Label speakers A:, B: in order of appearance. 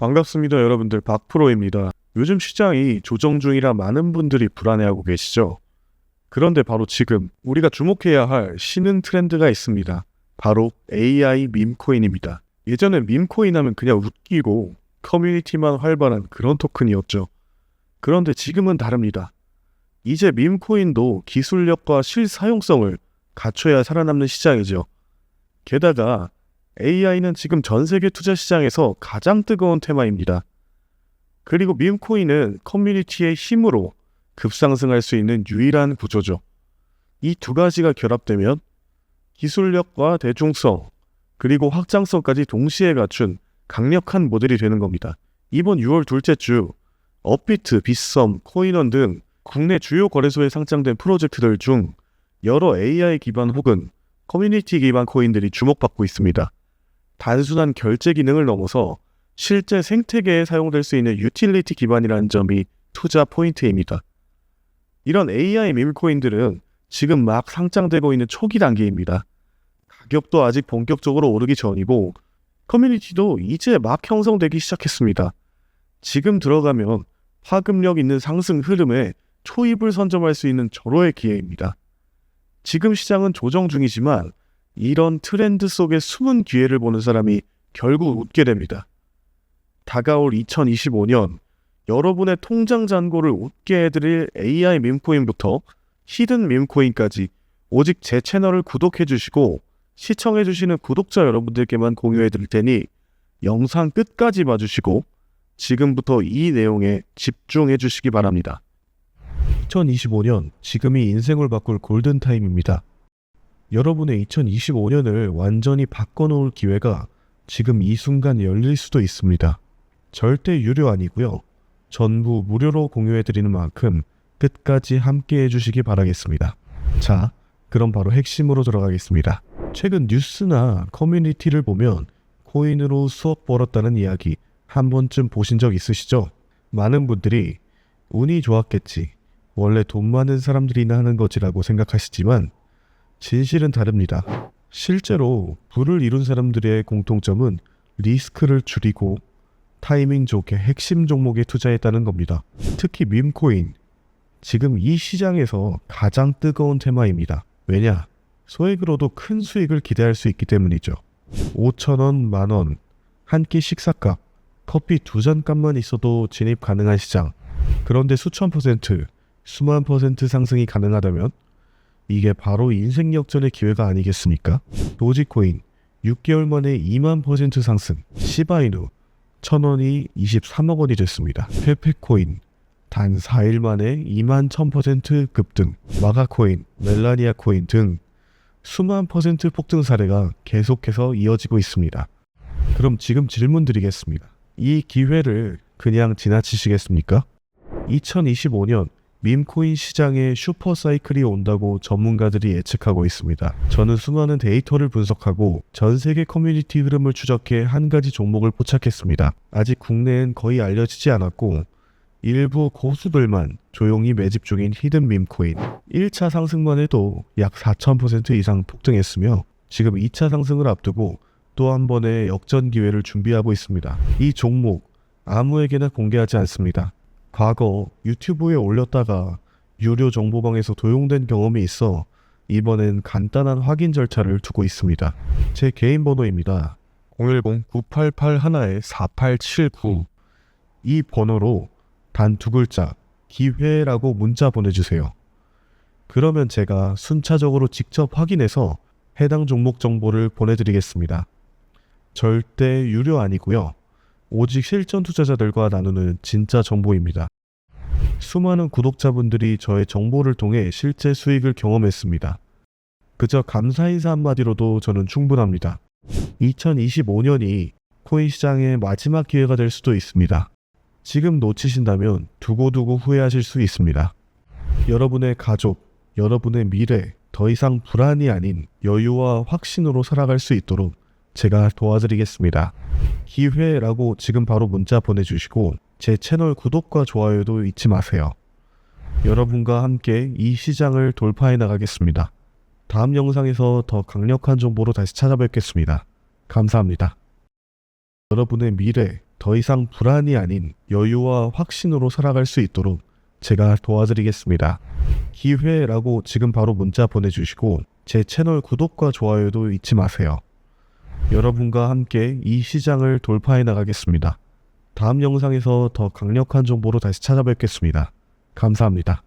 A: 반갑습니다, 여러분들. 박프로입니다. 요즘 시장이 조정 중이라 많은 분들이 불안해하고 계시죠? 그런데 바로 지금 우리가 주목해야 할 신흥 트렌드가 있습니다. 바로 AI 밈코인입니다. 예전엔 밈코인 하면 그냥 웃기고 커뮤니티만 활발한 그런 토큰이었죠. 그런데 지금은 다릅니다. 이제 밈코인도 기술력과 실사용성을 갖춰야 살아남는 시장이죠. 게다가 AI는 지금 전 세계 투자 시장에서 가장 뜨거운 테마입니다. 그리고 밈코인은 커뮤니티의 힘으로 급상승할 수 있는 유일한 구조죠. 이 두 가지가 결합되면 기술력과 대중성, 그리고 확장성까지 동시에 갖춘 강력한 모델이 되는 겁니다. 이번 6월 둘째 주 업비트, 빗썸, 코인원 등 국내 주요 거래소에 상장된 프로젝트들 중 여러 AI 기반 혹은 커뮤니티 기반 코인들이 주목받고 있습니다. 단순한 결제 기능을 넘어서 실제 생태계에 사용될 수 있는 유틸리티 기반이라는 점이 투자 포인트입니다. 이런 AI 밈코인들은 지금 막 상장되고 있는 초기 단계입니다. 가격도 아직 본격적으로 오르기 전이고 커뮤니티도 이제 막 형성되기 시작했습니다. 지금 들어가면 파급력 있는 상승 흐름에 초입을 선점할 수 있는 절호의 기회입니다. 지금 시장은 조정 중이지만 이런 트렌드 속에 숨은 기회를 보는 사람이 결국 웃게 됩니다. 다가올 2025년 여러분의 통장 잔고를 웃게 해드릴 AI 밈코인부터 히든 밈코인까지 오직 제 채널을 구독해 주시고 시청해 주시는 구독자 여러분들께만 공유해 드릴 테니 영상 끝까지 봐주시고 지금부터 이 내용에 집중해 주시기 바랍니다. 2025년 지금이 인생을 바꿀 골든타임입니다. 여러분의 2025년을 완전히 바꿔놓을 기회가 지금 이 순간 열릴 수도 있습니다. 절대 유료 아니고요. 전부 무료로 공유해드리는 만큼 끝까지 함께 해주시기 바라겠습니다. 자, 그럼 바로 핵심으로 들어가겠습니다. 최근 뉴스나 커뮤니티를 보면 코인으로 수억 벌었다는 이야기 한 번쯤 보신 적 있으시죠? 많은 분들이 운이 좋았겠지. 원래 돈 많은 사람들이나 하는 거지라고 생각하시지만 진실은 다릅니다. 실제로 부를 이룬 사람들의 공통점은 리스크를 줄이고 타이밍 좋게 핵심 종목에 투자했다는 겁니다. 특히 밈코인. 지금 이 시장에서 가장 뜨거운 테마입니다. 왜냐? 소액으로도 큰 수익을 기대할 수 있기 때문이죠. 5천원, 만원, 한 끼 식사값, 커피 두 잔 값만 있어도 진입 가능한 시장. 그런데 수천 퍼센트, 수만 퍼센트 상승이 가능하다면 이게 바로 인생 역전의 기회가 아니겠습니까? 도지코인 6개월 만에 2만 퍼센트 상승, 시바이누 1000원이 23억 원이 됐습니다. 페페코인 단 4일 만에 2만 1000% 급등, 마가코인, 멜라니아 코인 등 수만 퍼센트 폭등 사례가 계속해서 이어지고 있습니다. 그럼 지금 질문 드리겠습니다. 이 기회를 그냥 지나치시겠습니까? 2025년 밈코인 시장에 슈퍼사이클이 온다고 전문가들이 예측하고 있습니다. 저는 수많은 데이터를 분석하고 전 세계 커뮤니티 흐름을 추적해 한 가지 종목을 포착했습니다. 아직 국내엔 거의 알려지지 않았고 일부 고수들만 조용히 매집 중인 히든 밈코인 1차 상승만 해도 약 4,000% 이상 폭등했으며 지금 2차 상승을 앞두고 또 한 번의 역전 기회를 준비하고 있습니다. 이 종목 아무에게나 공개하지 않습니다. 과거 유튜브에 올렸다가 유료 정보방에서 도용된 경험이 있어 이번엔 간단한 확인 절차를 두고 있습니다. 제 개인 번호입니다. 010-988-1-4879 이 번호로 단 두 글자 기회라고 문자 보내주세요. 그러면 제가 순차적으로 직접 확인해서 해당 종목 정보를 보내드리겠습니다. 절대 유료 아니고요. 오직 실전 투자자들과 나누는 진짜 정보입니다. 수많은 구독자분들이 저의 정보를 통해 실제 수익을 경험했습니다. 그저 감사 인사 한마디로도 저는 충분합니다. 2025년이 코인 시장의 마지막 기회가 될 수도 있습니다. 지금 놓치신다면 두고두고 후회하실 수 있습니다. 여러분의 가족, 여러분의 미래, 더 이상 불안이 아닌 여유와 확신으로 살아갈 수 있도록 제가 도와드리겠습니다. 기회라고 지금 바로 문자 보내주시고 제 채널 구독과 좋아요도 잊지 마세요. 여러분과 함께 이 시장을 돌파해 나가겠습니다. 다음 영상에서 더 강력한 정보로 다시 찾아뵙겠습니다. 감사합니다. 여러분의 미래, 더 이상 불안이 아닌 여유와 확신으로 살아갈 수 있도록 제가 도와드리겠습니다. 기회라고 지금 바로 문자 보내주시고 제 채널 구독과 좋아요도 잊지 마세요. 여러분과 함께 이 시장을 돌파해 나가겠습니다. 다음 영상에서 더 강력한 정보로 다시 찾아뵙겠습니다. 감사합니다.